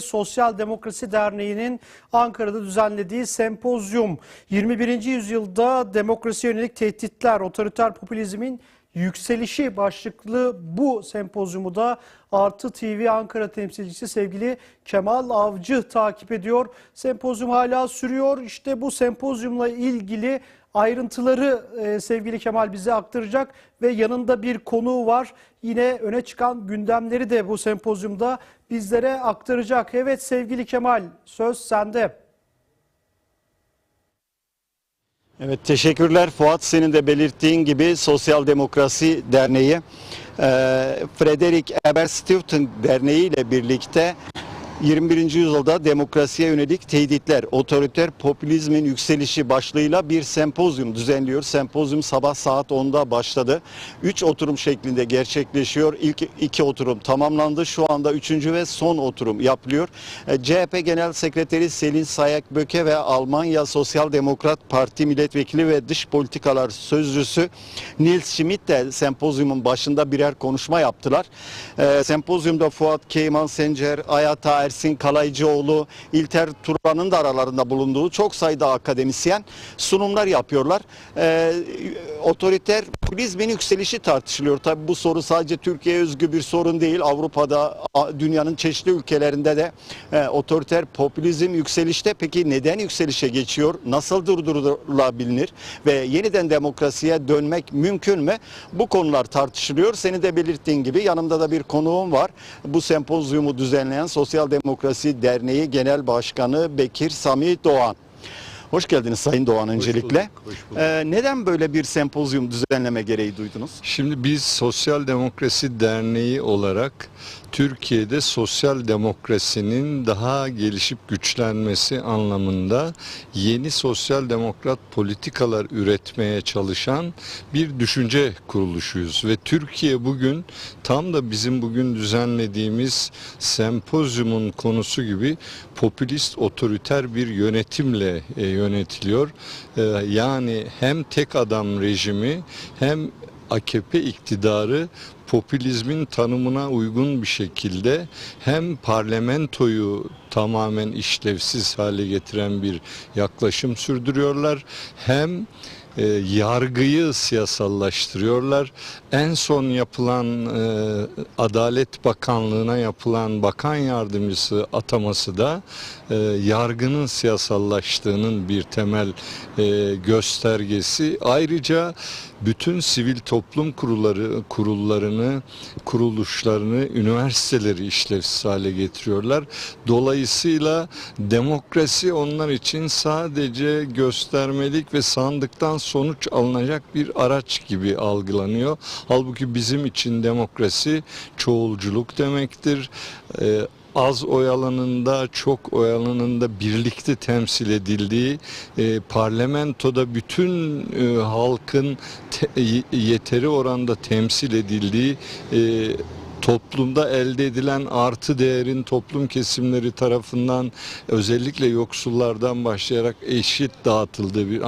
Sosyal Demokrasi Derneği'nin Ankara'da düzenlediği sempozyum 21. yüzyılda demokrasiye yönelik tehditler, otoriter popülizmin yükselişi başlıklı bu sempozyumu da Artı TV Ankara temsilcisi sevgili Kemal Avcı takip ediyor. Sempozyum hala sürüyor. İşte bu sempozyumla ilgili ayrıntıları e, sevgili Kemal bize aktaracak ve yanında bir konuğu var. Yine öne çıkan gündemleri de bu sempozyumda bizlere aktaracak. Evet sevgili Kemal söz sende. Evet teşekkürler Fuat. Senin de belirttiğin gibi Sosyal Demokrasi Derneği Frederick Eberstuten Derneği ile birlikte 21. yüzyılda demokrasiye yönelik tehditler, otoriter popülizmin yükselişi başlığıyla bir sempozyum düzenliyor. Sempozyum sabah saat 10'da başladı. 3 oturum şeklinde gerçekleşiyor. İlk iki oturum tamamlandı. Şu anda 3. ve son oturum yapılıyor. E, CHP Genel Sekreteri Selin Sayak Böke ve Almanya Sosyal Demokrat Parti Milletvekili ve Dış Politikalar Sözcüsü Nils Schmidt de sempozyumun başında birer konuşma yaptılar. E, sempozyumda Fuat Keyman Sencer, Ayata Ersin Kalaycıoğlu, İlter Turan'ın da aralarında bulunduğu çok sayıda akademisyen sunumlar yapıyorlar. Ee, otoriter popülizmin yükselişi tartışılıyor. Tabi bu soru sadece Türkiye'ye özgü bir sorun değil. Avrupa'da, dünyanın çeşitli ülkelerinde de e, otoriter popülizm yükselişte. Peki neden yükselişe geçiyor? Nasıl durdurulabilir? Ve yeniden demokrasiye dönmek mümkün mü? Bu konular tartışılıyor. Senin de belirttiğin gibi yanımda da bir konuğum var. Bu sempozyumu düzenleyen Sosyal Demokrasi Derneği Genel Başkanı Bekir Sami Doğan. Hoş geldiniz Sayın Doğan öncelikle. bulduk, hoş bulduk. Ee, neden böyle bir sempozyum düzenleme gereği duydunuz? Şimdi biz Sosyal Demokrasi Derneği olarak Türkiye'de sosyal demokrasinin daha gelişip güçlenmesi anlamında yeni sosyal demokrat politikalar üretmeye çalışan bir düşünce kuruluşuyuz ve Türkiye bugün tam da bizim bugün düzenlediğimiz sempozyumun konusu gibi popülist otoriter bir yönetimle e, yönetiliyor. E, yani hem tek adam rejimi hem AKP iktidarı popülizmin tanımına uygun bir şekilde hem parlamentoyu tamamen işlevsiz hale getiren bir yaklaşım sürdürüyorlar hem e, yargıyı siyasallaştırıyorlar. En son yapılan e, Adalet Bakanlığı'na yapılan bakan yardımcısı ataması da e, yargının siyasallaştığının bir temel e, göstergesi. Ayrıca bütün sivil toplum kurulları kurullarını, kuruluşlarını, üniversiteleri işlevsiz hale getiriyorlar. Dolayısıyla demokrasi onlar için sadece göstermelik ve sandıktan sonuç alınacak bir araç gibi algılanıyor. Halbuki bizim için demokrasi çoğulculuk demektir. Ee, az oy alanında, çok oy alanında birlikte temsil edildiği, e, parlamentoda bütün e, halkın te- yeteri oranda temsil edildiği e, toplumda elde edilen artı değerin toplum kesimleri tarafından özellikle yoksullardan başlayarak eşit dağıtıldığı bir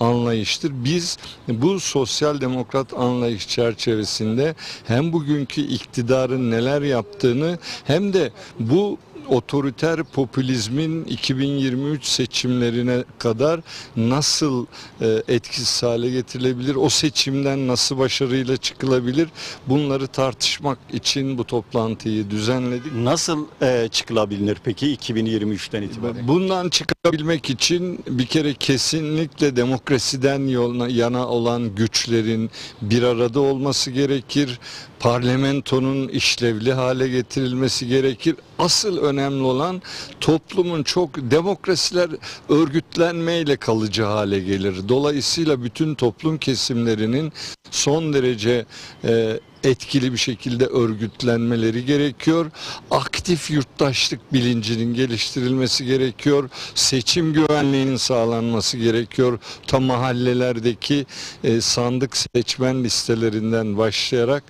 anlayıştır. Biz bu sosyal demokrat anlayış çerçevesinde hem bugünkü iktidarın neler yaptığını hem de bu otoriter popülizmin 2023 seçimlerine kadar nasıl e, etkisiz hale getirilebilir, o seçimden nasıl başarıyla çıkılabilir bunları tartışmak için bu toplantıyı düzenledik. Nasıl e, çıkılabilir peki 2023'ten itibaren? Bundan çıkabilmek için bir kere kesinlikle demokrasiden yoluna, yana olan güçlerin bir arada olması gerekir. Parlamentonun işlevli hale getirilmesi gerekir. Asıl önemli olan toplumun çok demokrasiler örgütlenmeyle kalıcı hale gelir. Dolayısıyla bütün toplum kesimlerinin son derece e, etkili bir şekilde örgütlenmeleri gerekiyor. Aktif yurttaşlık bilincinin geliştirilmesi gerekiyor. Seçim güvenliğinin sağlanması gerekiyor. Tam mahallelerdeki e, sandık seçmen listelerinden başlayarak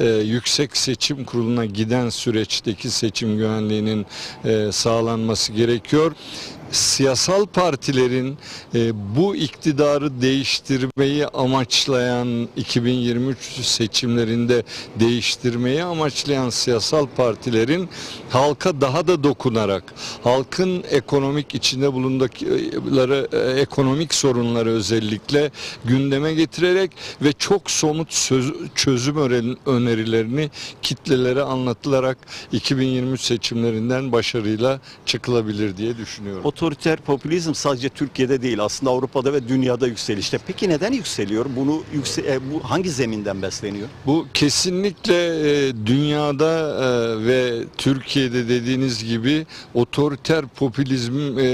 e, yüksek seçim kuruluna giden süreçteki seçim güvenliğinin e, sağlanması gerekiyor. Siyasal partilerin e, bu iktidarı değiştirmeyi amaçlayan 2023 seçimlerinde değiştirmeyi amaçlayan siyasal partilerin halka daha da dokunarak halkın ekonomik içinde bulundukları e, ekonomik sorunları özellikle gündeme getirerek ve çok somut söz- çözüm önerilerini kitlelere anlatılarak 2023 seçimlerinden başarıyla çıkılabilir diye düşünüyorum. Otoriter popülizm sadece Türkiye'de değil aslında Avrupa'da ve dünyada yükselişte. Peki neden yükseliyor? Bunu yükse e, bu hangi zeminden besleniyor? Bu kesinlikle e, dünyada e, ve Türkiye'de dediğiniz gibi otoriter popülizm e,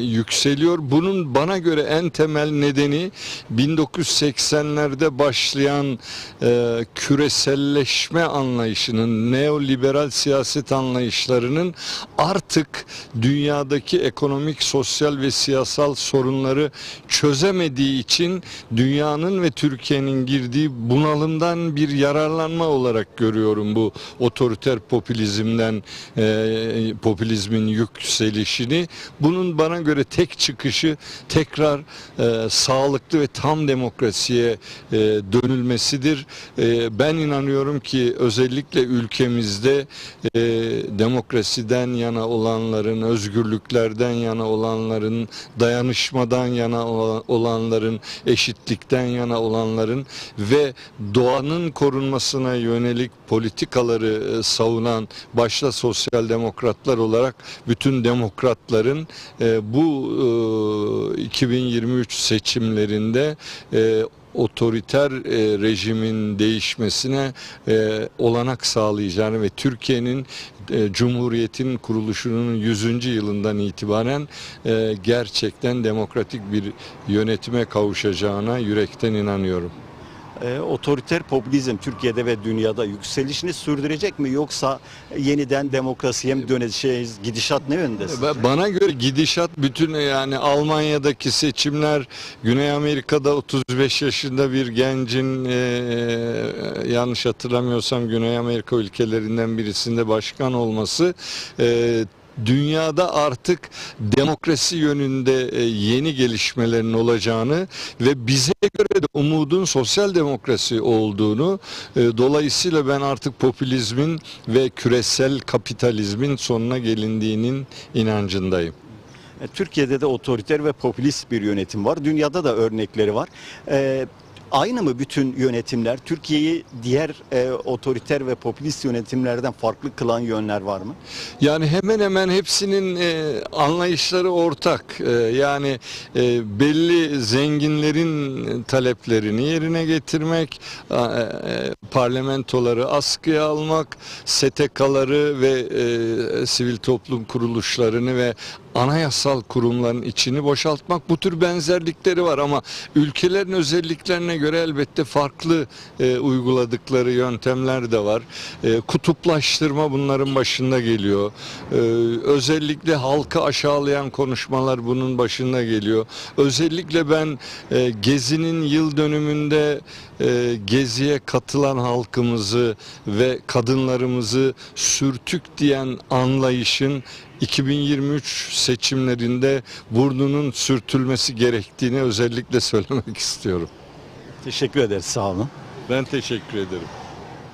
yükseliyor. Bunun bana göre en temel nedeni 1980'lerde başlayan e, küreselleşme anlayışının, neoliberal siyaset anlayışlarının artık dünyadaki ekonomik, sosyal ve siyasal sorunları çözemediği için dünyanın ve Türkiye'nin girdiği bunalımdan bir yararlanma olarak görüyorum bu otoriter popülizmden e, popülizmin yükselişini. Bunun bana göre tek çıkışı tekrar e, sağlıklı ve tam demokrasiye e, dönülmesidir. E, ben inanıyorum ki özellikle ülkemizde e, demokrasiden yana olanların, özgürlüklerden yana olanların, dayanışmadan yana ola- olanların, eşitlikten yana olanların ve doğanın korunmasına yönelik politikaları e, savunan başta sosyal demokratlar olarak bütün demokratların e, bu e, 2023 seçimlerinde e, otoriter e, rejimin değişmesine e, olanak sağlayacağını ve Türkiye'nin e, Cumhuriyet'in kuruluşunun 100. yılından itibaren e, gerçekten demokratik bir yönetime kavuşacağına yürekten inanıyorum. E, otoriter popülizm Türkiye'de ve dünyada yükselişini sürdürecek mi yoksa yeniden demokrasiye mi döneceğiz? Gidişat ne yönde? Bana göre gidişat bütün yani Almanya'daki seçimler, Güney Amerika'da 35 yaşında bir gencin e, yanlış hatırlamıyorsam Güney Amerika ülkelerinden birisinde başkan olması e, dünyada artık demokrasi yönünde e, yeni gelişmelerin olacağını ve bize göre de umudun sosyal demokrasi olduğunu e, dolayısıyla ben artık popülizmin ve küresel kapitalizmin sonuna gelindiğinin inancındayım. E, Türkiye'de de otoriter ve popülist bir yönetim var. Dünyada da örnekleri var. Aynı mı bütün yönetimler? Türkiye'yi diğer e, otoriter ve popülist yönetimlerden farklı kılan yönler var mı? Yani hemen hemen hepsinin e, anlayışları ortak. E, yani e, belli zenginlerin taleplerini yerine getirmek, e, e, parlamentoları askıya almak, STK'ları ve e, sivil toplum kuruluşlarını ve anayasal kurumların içini boşaltmak bu tür benzerlikleri var ama ülkelerin özelliklerine göre elbette farklı e, uyguladıkları yöntemler de var. E, kutuplaştırma bunların başında geliyor. E, özellikle halkı aşağılayan konuşmalar bunun başında geliyor. Özellikle ben e, Gezi'nin yıl dönümünde e, Gezi'ye katılan halkımızı ve kadınlarımızı sürtük diyen anlayışın 2023 seçimlerinde burnunun sürtülmesi gerektiğini özellikle söylemek istiyorum. Teşekkür ederiz. Sağ olun. Ben teşekkür ederim.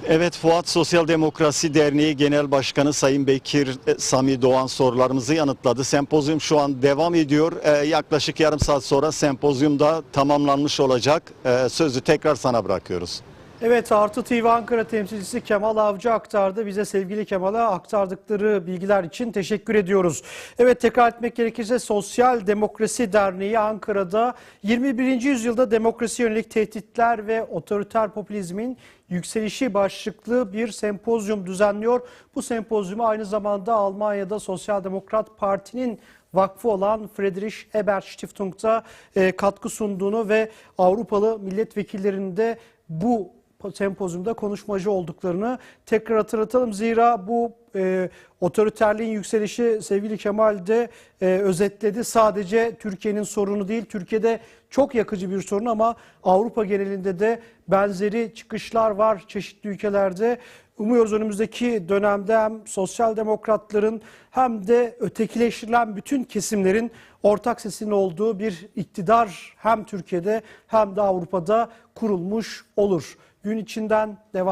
Evet Fuat Sosyal Demokrasi Derneği Genel Başkanı Sayın Bekir e, Sami Doğan sorularımızı yanıtladı. Sempozyum şu an devam ediyor. Ee, yaklaşık yarım saat sonra sempozyum da tamamlanmış olacak. Ee, sözü tekrar sana bırakıyoruz. Evet Artı TV Ankara temsilcisi Kemal Avcı aktardı. Bize sevgili Kemal'a aktardıkları bilgiler için teşekkür ediyoruz. Evet tekrar etmek gerekirse Sosyal Demokrasi Derneği Ankara'da 21. yüzyılda demokrasi yönelik tehditler ve otoriter popülizmin yükselişi başlıklı bir sempozyum düzenliyor. Bu sempozyuma aynı zamanda Almanya'da Sosyal Demokrat Parti'nin vakfı olan Friedrich Ebert Stiftung'da e, katkı sunduğunu ve Avrupalı milletvekillerinin de bu sempozyumda konuşmacı olduklarını tekrar hatırlatalım. Zira bu e, otoriterliğin yükselişi sevgili Kemal de e, özetledi. Sadece Türkiye'nin sorunu değil, Türkiye'de çok yakıcı bir sorun ama Avrupa genelinde de benzeri çıkışlar var çeşitli ülkelerde. Umuyoruz önümüzdeki dönemde hem sosyal demokratların hem de ötekileştirilen bütün kesimlerin ortak sesinin olduğu bir iktidar hem Türkiye'de hem de Avrupa'da kurulmuş olur. Gün içinden devam